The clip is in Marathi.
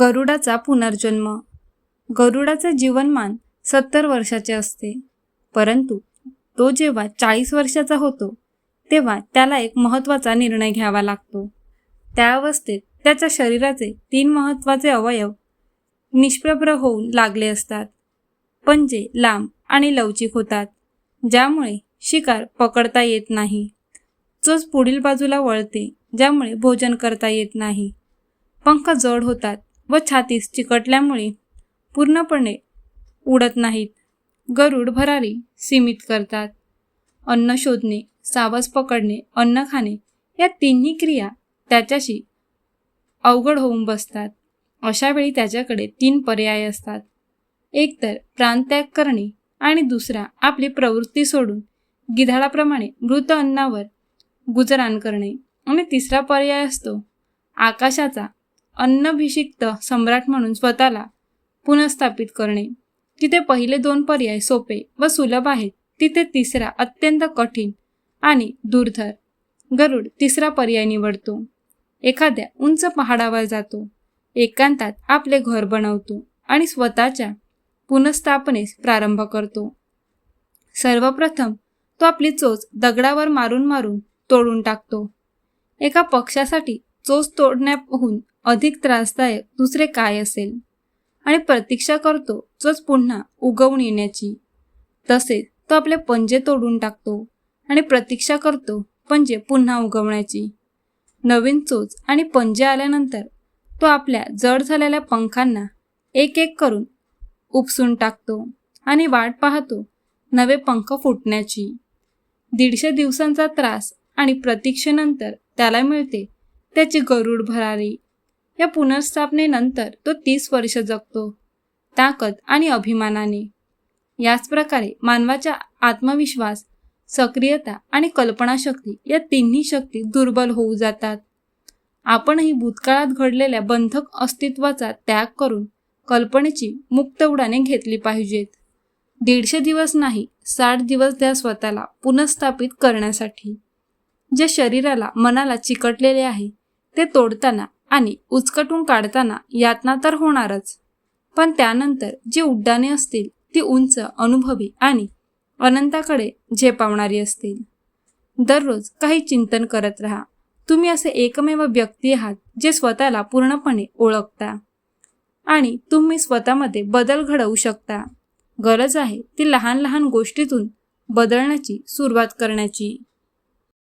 गरुडाचा पुनर्जन्म. गरुडाचे जीवनमान सत्तर वर्षाचे असते. परंतु तो जेव्हा चाळीस वर्षाचा होतो तेव्हा त्याला एक महत्त्वाचा निर्णय घ्यावा लागतो. त्या अवस्थेत त्याच्या शरीराचे तीन महत्त्वाचे अवयव निष्प्रभ्र होऊन लागले असतात पंजे लांब आणि लवचिक होतात ज्यामुळे शिकार पकडता येत नाही. चोच पुढील बाजूला वळते ज्यामुळे भोजन करता येत नाही. पंख जड होतात व छातीस चिकटल्यामुळे पूर्णपणे उडत नाहीत. गरुड भरारी सीमित करतात. अन्न शोधणे सावज पकडणे अन्न खाणे या तिन्ही क्रिया त्याच्याशी अवघड होऊन बसतात. अशा वेळी त्याच्याकडे तीन पर्याय असतात. एक तर प्राणत्याग करणे आणि दुसरा आपली प्रवृत्ती सोडून गिधाडाप्रमाणे मृत अन्नावर गुजराण करणे. आणि तिसरा पर्याय असतो आकाशाचा अन्नभिषिक्त सम्राट म्हणून स्वतःला पुनर्स्थापित करणे. तिथे पहिले दोन पर्याय सोपे व सुलभ आहेत. तिथे तिसरा अत्यंत कठीण आणि दुर्धर. गरुड तिसरा पर्याय निवडतो. एखाद्या उंच पहाडावर जातो. एकांतात आपले घर बनवतो आणि स्वतःच्या पुनर्स्थापनेस प्रारंभ करतो. सर्वप्रथम तो आपली चोच दगडावर मारून मारून तोडून टाकतो. एका पक्षासाठी चोच तोडण्याहून अधिक त्रासदायक दुसरे काय असेल? आणि प्रतीक्षा करतो चोच पुन्हा उगवून येण्याची. तसेच तो आपले पंजे तोडून टाकतो आणि प्रतीक्षा करतो पंजे पुन्हा उगवण्याची. नवीन चोच आणि पंजे आल्यानंतर तो आपल्या जड झालेल्या पंखांना एक एक करून उपसून टाकतो आणि वाट पाहतो नवे पंख फुटण्याची. दीडशे दिवसांचा त्रास आणि प्रतीक्षेनंतर त्याला मिळते त्याची गरुड भरारी. या पुनर्स्थापनेनंतर तो तीस वर्ष जगतो. ताकद आणि अभिमानाने. याच प्रकारे मानवाचा आत्मविश्वास सक्रियता आणि कल्पनाशक्ती या तिन्ही शक्ती दुर्बल होऊ जातात. आपणही भूतकाळात घडलेल्या बंधक अस्तित्वाचा त्याग करून कल्पनेची मुक्त उडाने घेतली पाहिजेत. दीडशे दिवस नाही साठ दिवस द्या स्वतःला पुनर्स्थापित करण्यासाठी. जे शरीराला मनाला चिकटलेले आहे ते तोडताना आणि उचकटून काढताना यातना तर होणारच. पण त्यानंतर जी उड्डाणे असतील ती उंच अनुभवी आणि अनंताकडे झेपावणारी असतील. दररोज काही चिंतन करत राहा. तुम्ही असे एकमेव व्यक्ती आहात जे स्वतःला पूर्णपणे ओळखता. आणि तुम्ही स्वतःमध्ये बदल घडवू शकता. गरज आहे ती लहान लहान गोष्टीतून बदलण्याची सुरुवात करण्याची.